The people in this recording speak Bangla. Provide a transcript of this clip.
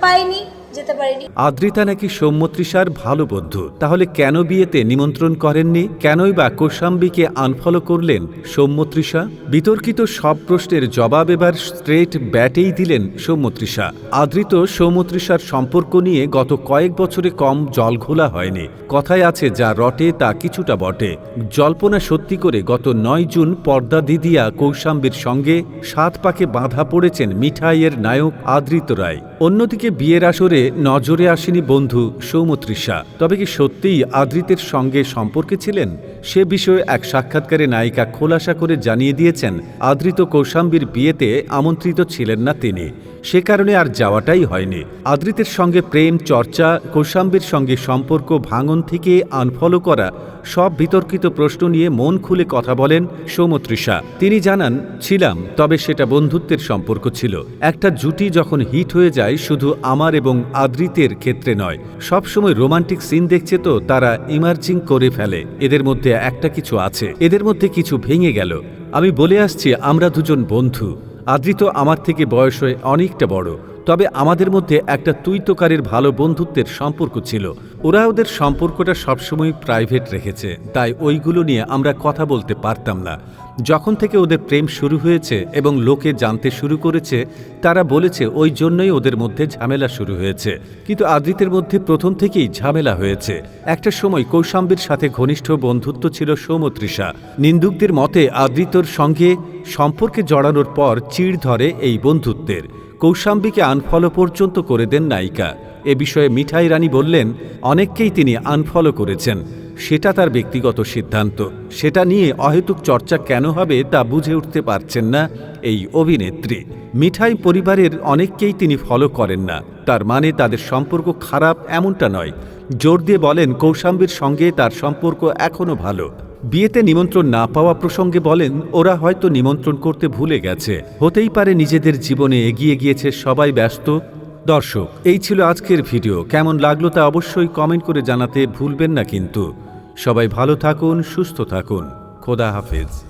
পাইনি, যেতে পারিনি। আদ্রিতা নাকি সৌম্যতৃষার ভালো বন্ধু। তাহলে কেন বিয়েতে নিমন্ত্রণ করেননি? কেনই বা কোশাম্বীকে আনফলো করলেন সৌম্যতৃষা বিতর্কিত সব প্রশ্নের জবাব এবার স্ট্রেট ব্যাটেই দিলেন সৌম্যতৃষা আদৃত সৌম্যতৃষার সম্পর্ক নিয়ে গত কয়েক বছরে কম জল ঘোলা হয়নি। কথায় আছে, যা রটে তা কিছুটা বটে। জল্পনা সত্যি করে গত নয় জুন পর্দা দিদিয়া কৌশাম্বীর সঙ্গে সাত পাকে বাঁধা পড়েছেন মিঠাইয়ের নায়ক আদৃত রায়। অন্যদিকে বিয়ের আসরে নজরে আসেনি বন্ধু সৌমতৃষা তবে কি সত্যিই আদৃতের সঙ্গে সম্পর্কে ছিলেন? সে বিষয়ে এক সাক্ষাৎকারে নায়িকা খোলাসা করে জানিয়ে দিয়েছেন, আদৃত কৌশাম্বীর বিয়েতে আমন্ত্রিত ছিলেন না তিনি। সে কারণে আর যাওয়াটাই হয়নি। আদৃতের সঙ্গে প্রেম, চর্চা, কৌশাম্বীর সঙ্গে সম্পর্ক ভাঙন থেকে আনফলো করা সব বিতর্কিত প্রশ্ন নিয়ে মন খুলে কথা বলেন সৌমতৃষা তিনি জানান, ছিলাম, তবে সেটা বন্ধুত্বের সম্পর্ক ছিল। একটা জুটি যখন হিট হয়ে যায়, শুধু আমার এবং আদৃতের ক্ষেত্রে নয়। সবসময় রোমান্টিক সিন দেখছে তো, তারা ইমার্জিং করে ফেলে। এদের মধ্যে একটা কিছু আছে। এদের মধ্যে কিছু ভেঙে গেল। আমি বলে আসছি, আমরা দুজন বন্ধু। আদৃত আমার থেকে বয়স হয়ে অনেকটা বড়। তবে আমাদের মধ্যে একটা তুইতকারের ভালো বন্ধুত্বের সম্পর্ক ছিল। ওরা ওদের সম্পর্কটা সবসময় প্রাইভেট রেখেছে। তাই ওইগুলো নিয়ে আমরা কথা বলতে পারতাম না। যখন থেকে ওদের প্রেম শুরু হয়েছে এবং লোকে জানতে শুরু করেছে, তারা বলেছে ওই জন্যই ওদের মধ্যে ঝামেলা শুরু হয়েছে। কিন্তু আদৃতের মধ্যে প্রথম থেকেই ঝামেলা হয়েছে। একটা সময় কৌশাম্বীর সাথে ঘনিষ্ঠ বন্ধুত্ব ছিল সৌমতৃষা নিন্দুকদের মতে আদৃতর সঙ্গে সম্পর্কে জড়ানোর পর চিড় ধরে এই বন্ধুত্বের। কৌশাম্বীকে আনফলো পর্যন্ত করে দেন নায়িকা। এ বিষয়ে মিঠাই রানী বললেন, অনেককেই তিনি আনফলো করেছেন। সেটা তার ব্যক্তিগত সিদ্ধান্ত। সেটা নিয়ে অহেতুক চর্চা কেন হবে তা বুঝে উঠতে পারছেন না এই অভিনেত্রী। মিঠাই পরিবারের অনেককেই তিনি ফলো করেন না। তার মানে তাদের সম্পর্ক খারাপ এমনটা নয়। জোর দিয়ে বলেন, কৌশাম্বীর সঙ্গে তার সম্পর্ক এখনও ভালো। বিয়েতে নিমন্ত্রণ না পাওয়া প্রসঙ্গে বলেন, ওরা হয়তো নিমন্ত্রণ করতে ভুলে গেছে। হতেই পারে নিজেদের জীবনে এগিয়ে গিয়েছে সবাই ব্যস্ত। দর্শক, এই ছিল আজকের ভিডিও। কেমন লাগল তা অবশ্যই কমেন্ট করে জানাতে ভুলবেন না কিন্তু। সবাই ভালো থাকুন, সুস্থ থাকুন। খোদা হাফেজ।